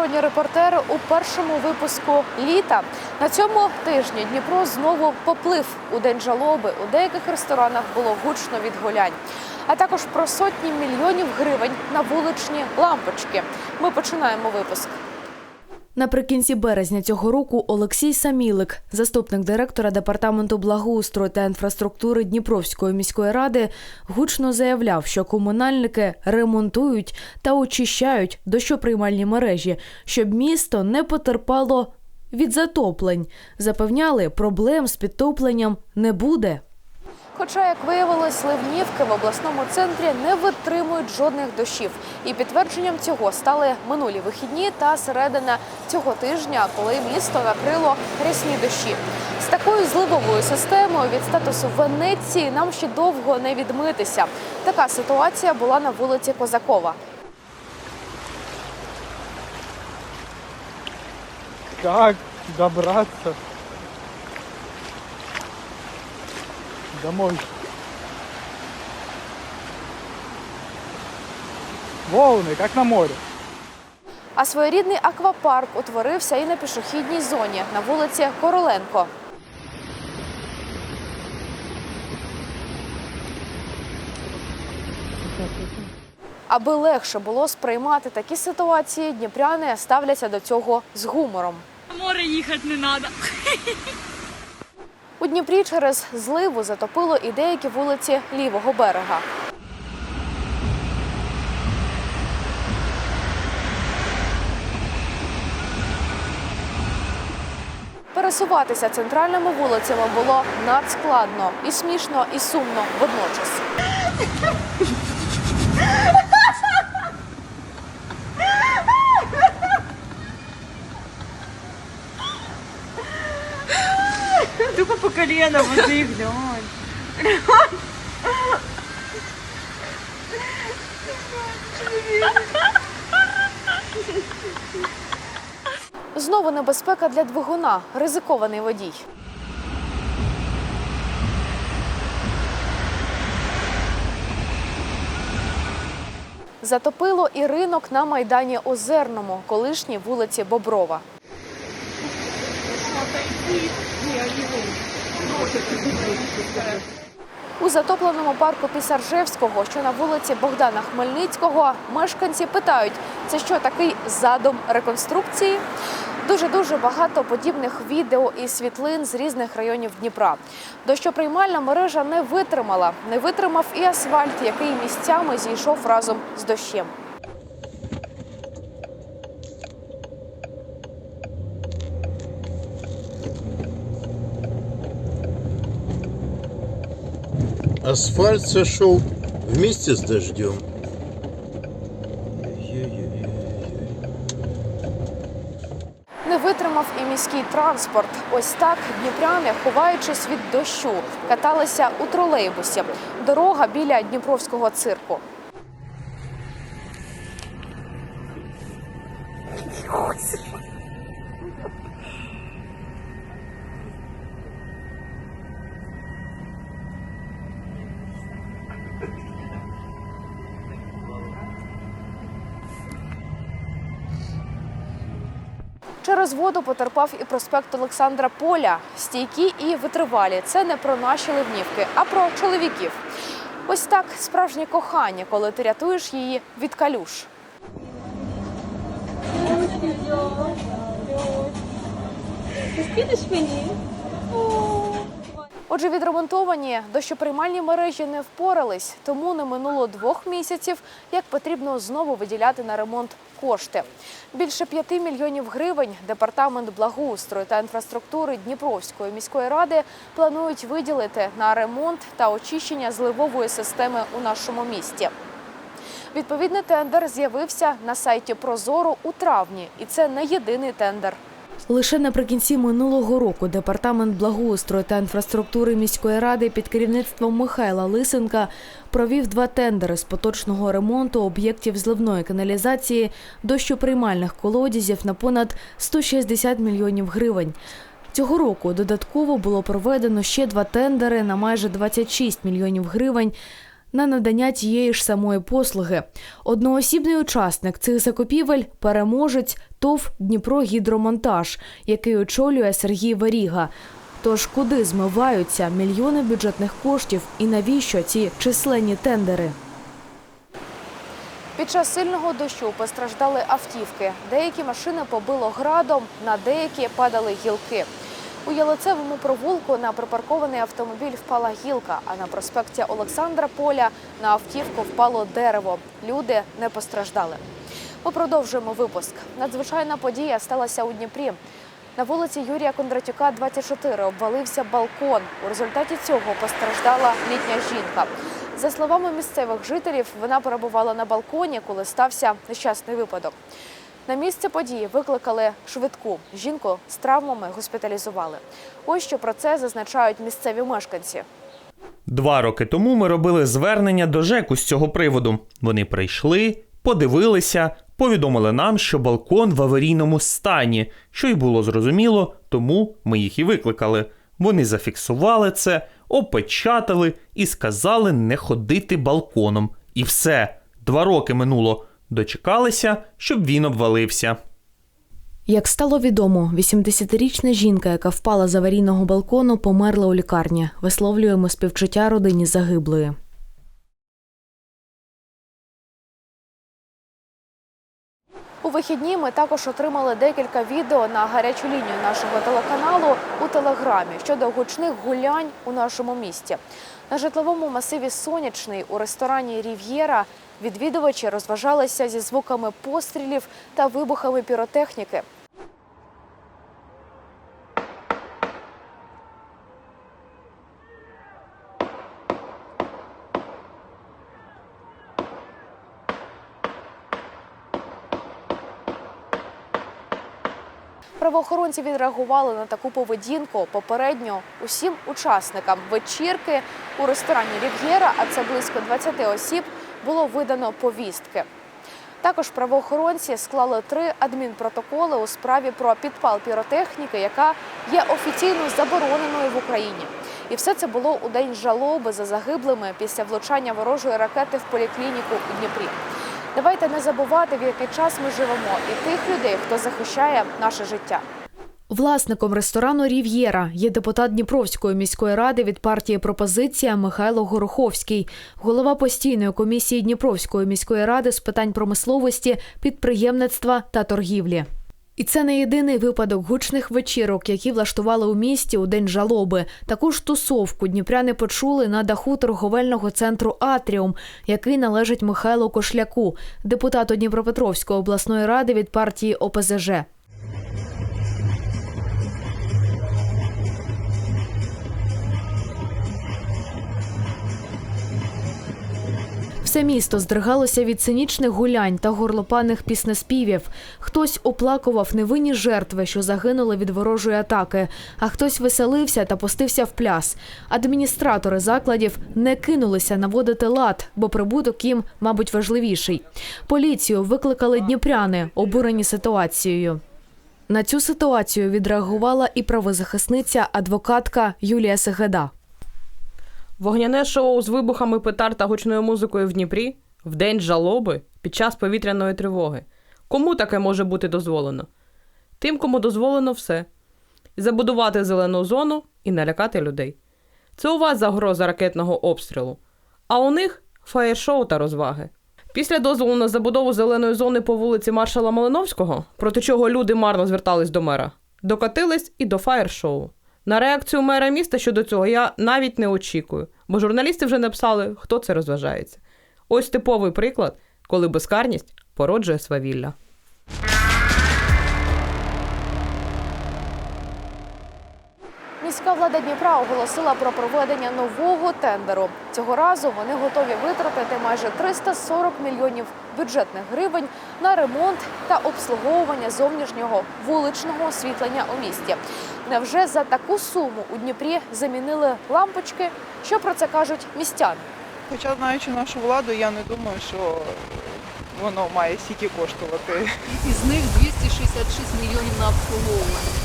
народні репортери у першому випуску літа. На цьому тижні Дніпро знову поплив у день жалоби. У деяких ресторанах було гучно від гулянь. А також про сотні мільйонів гривень на вуличні лампочки. Ми починаємо випуск. Наприкінці березня цього року Олексій Самілик, заступник директора департаменту благоустрою та інфраструктури Дніпровської міської ради, гучно заявляв, що комунальники ремонтують та очищають дощоприймальні мережі, щоб місто не потерпало від затоплень. Запевняли, проблем з підтопленням не буде. Хоча, як виявилось, ливнівки в обласному центрі не витримують жодних дощів. І підтвердженням цього стали минулі вихідні та середина цього тижня, коли місто накрило рясні дощі. З такою зливовою системою від статусу Венеції нам ще довго не відмитися. Така ситуація була на вулиці Козакова. Как добраться домой? Волны, как на море. А своєрідний аквапарк утворився і на пішохідній зоні на вулиці Короленко. Аби легше було сприймати такі ситуації, дніпряни ставляться до цього з гумором. На море їхати не треба. У Дніпрі через зливу затопило і деякі вулиці лівого берега. Пересуватися центральними вулицями було надскладно і смішно, і сумно водночас. Колено води глянь. Знову небезпека для двигуна, ризикований водій. Затопило і ринок на майдані Озерному, колишній вулиці Боброва. У затопленому парку Пісаржевського, що на вулиці Богдана Хмельницького, мешканці питають, це що такий задум реконструкції? Дуже дуже багато подібних відео і світлин з різних районів Дніпра. Дощоприймальна мережа не витримала, не витримав і асфальт, який місцями зійшов разом з дощем. Асфальт сошел вместе с дождем. Не витримав і міський транспорт. Ось так дніпряни, ховаючись від дощу, каталися у тролейбусі. Дорога біля Дніпровського цирку. Через воду потерпав і проспект Олександра Поля. Стійкі і витривалі. Це не про наші ливнівки, а про чоловіків. Ось так справжнє кохання, коли ти рятуєш її від калюш. Підеш мені? Отже, відремонтовані дощоприймальні мережі не впорались, тому не минуло двох місяців, як потрібно знову виділяти на ремонт кошти. Більше п'яти мільйонів гривень департамент благоустрою та інфраструктури Дніпровської міської ради планують виділити на ремонт та очищення зливової системи у нашому місті. Відповідний тендер з'явився на сайті Прозоро у травні, і це не єдиний тендер. Лише наприкінці минулого року департамент благоустрою та інфраструктури міської ради під керівництвом Михайла Лисенка провів два тендери з поточного ремонту об'єктів зливної каналізації дощоприймальних колодязів на понад 160 мільйонів гривень. Цього року додатково було проведено ще два тендери на майже 26 мільйонів гривень на надання тієї ж самої послуги. Одноосібний учасник цих закупівель переможець ТОВ Дніпрогідромонтаж, який очолює Сергій Варіга. Тож куди змиваються мільйони бюджетних коштів і навіщо ці численні тендери? Під час сильного дощу постраждали автівки. Деякі машини побило градом, на деякі падали гілки. У Ялицевому провулку на припаркований автомобіль впала гілка, а на проспекті Олександра Поля на автівку впало дерево. Люди не постраждали. Ми продовжуємо випуск. Надзвичайна подія сталася у Дніпрі. На вулиці Юрія Кондратюка, 24, обвалився балкон. У результаті цього постраждала літня жінка. За словами місцевих жителів, вона перебувала на балконі, коли стався нещасний випадок. На місце події викликали швидку. Жінку з травмами госпіталізували. Ось що про це зазначають місцеві мешканці. Два роки тому ми робили звернення до ЖЕКу з цього приводу. Вони прийшли, подивилися, повідомили нам, що балкон в аварійному стані, що й було зрозуміло, тому ми їх і викликали. Вони зафіксували це, опечатали і сказали не ходити балконом. І все, два роки минуло. Дочекалися, щоб він обвалився. Як стало відомо, 80-річна жінка, яка впала з аварійного балкону, померла у лікарні. Висловлюємо співчуття родині загиблої. У вихідні ми також отримали декілька відео на гарячу лінію нашого телеканалу у телеграмі щодо гучних гулянь у нашому місті. На житловому масиві Сонячний у ресторані Рів'єра відвідувачі розважалися зі звуками пострілів та вибухами піротехніки. Правоохоронці відреагували на таку поведінку попередньо усім учасникам вечірки у ресторані Рів'єра, а це близько 20 осіб, було видано повістки. Також правоохоронці склали три адмінпротоколи у справі про підпал піротехніки, яка є офіційно забороненою в Україні. І все це було у день жалоби за загиблими після влучання ворожої ракети в поліклініку у Дніпрі. Давайте не забувати, в який час ми живемо, і тих людей, хто захищає наше життя. Власником ресторану Рів'єра є депутат Дніпровської міської ради від партії Пропозиція Михайло Гороховський, голова постійної комісії Дніпровської міської ради з питань промисловості, підприємництва та торгівлі. І це не єдиний випадок гучних вечірок, які влаштували у місті у день жалоби. Таку ж тусовку дніпряни почули на даху торговельного центру Атріум, який належить Михайлу Кошляку, депутату Дніпропетровської обласної ради від партії ОПЗЖ. Все місто здригалося від цинічних гулянь та горлопанних піснеспівів. Хтось оплакував невинні жертви, що загинули від ворожої атаки, а хтось веселився та пустився в пляс. Адміністратори закладів не кинулися наводити лад, бо прибуток їм, мабуть, важливіший. Поліцію викликали дніпряни, обурені ситуацією. На цю ситуацію відреагувала і правозахисниця адвокатка Юлія Сегеда. Вогняне шоу з вибухами петард та гучною музикою в Дніпрі в день жалоби під час повітряної тривоги. Кому таке може бути дозволено? Тим, кому дозволено все. Забудувати зелену зону і налякати людей. Це у вас загроза ракетного обстрілу, а у них фаєр-шоу та розваги. Після дозволу на забудову зеленої зони по вулиці Маршала Малиновського, проти чого люди марно звертались до мера, докотились і до фаєр-шоу. На реакцію мера міста щодо цього я навіть не очікую, бо журналісти вже написали, хто це розважається. Ось типовий приклад, коли безкарність породжує свавілля. Міська влада Дніпра оголосила про проведення нового тендеру. Цього разу вони готові витратити майже 340 мільйонів бюджетних гривень на ремонт та обслуговування зовнішнього вуличного освітлення у місті. Невже за таку суму у Дніпрі замінили лампочки? Що про це кажуть містяни? Хоча, знаючи нашу владу, я не думаю, що воно має стільки коштувати. Із них 266 мільйонів на обслуговування.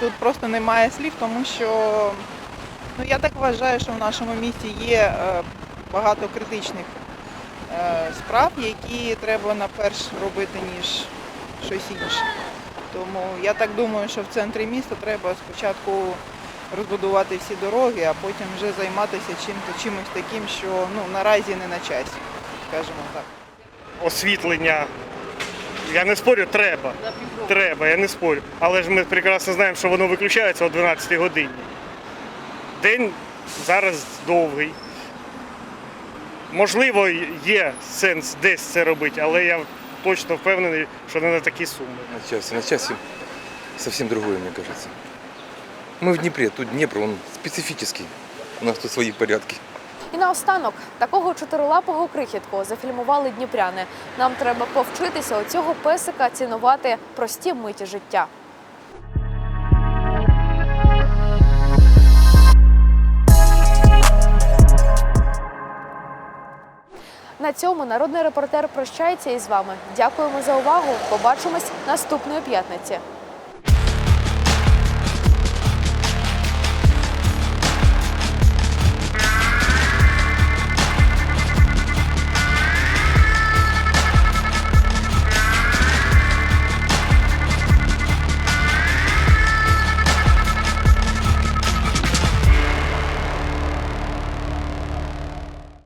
Тут просто немає слів, тому що Ну я так вважаю, що в нашому місті є е, багато критичних е, справ, які треба наперш робити, ніж щось інше. Тому я так думаю, що в центрі міста треба спочатку розбудувати всі дороги, а потім вже займатися чим чимось таким, що ну наразі не на часі, скажімо так. освітлення. Я не спорю, треба. Треба, я не спорю. Але ж ми прекрасно знаємо, що воно виключається о 12 годині. День зараз довгий. Можливо, є сенс десь це робити, але я точно впевнений, що не на такі суми. На часе, на часе совсем другое, мне кажется. Мы в Днепре, тут Днепр, он специфический. У нас тут свои порядки. І наостанок такого чотирилапого крихітку зафільмували дніпряни. Нам треба повчитися у цього песика цінувати прості миті життя. На цьому народний репортер прощається із вами. Дякуємо за увагу. Побачимось наступної п'ятниці.